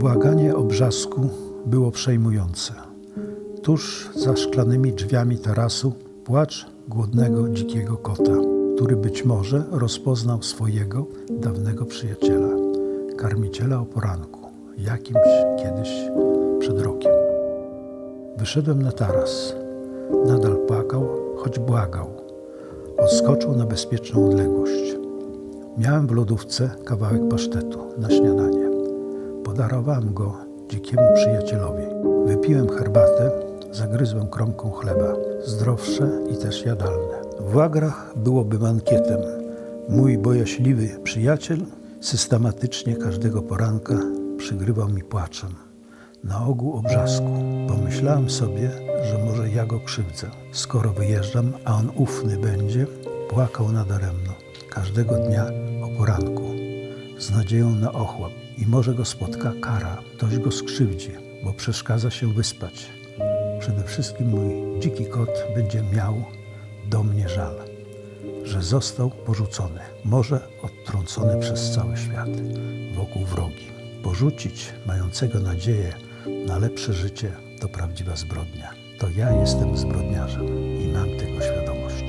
Błaganie o brzasku było przejmujące. Tuż za szklanymi drzwiami tarasu płacz głodnego dzikiego kota, który być może rozpoznał swojego dawnego przyjaciela, karmiciela o poranku, jakimś kiedyś przed rokiem. Wyszedłem na taras. Nadal płakał, choć błagał. Odskoczył na bezpieczną odległość. Miałem w lodówce kawałek pasztetu na śniadanie. Podarowałem go dzikiemu przyjacielowi. Wypiłem herbatę, zagryzłem kromką chleba. Zdrowsze i też jadalne. W łagrach byłoby bankietem. Mój bojaźliwy przyjaciel systematycznie każdego poranka przygrywał mi płaczem. Na ogół o brzasku. Pomyślałem sobie, że może ja go krzywdzę. Skoro wyjeżdżam, a on ufny będzie, płakał nadaremno. Każdego dnia o poranku. Z nadzieją na ochłap. I może go spotka kara. Ktoś go skrzywdzi, bo przeszkadza się wyspać. Przede wszystkim mój dziki kot będzie miał do mnie żal, że został porzucony, może odtrącony przez cały świat, wokół wrogi. Porzucić mającego nadzieję na lepsze życie to prawdziwa zbrodnia. To ja jestem zbrodniarzem i mam tego świadomość.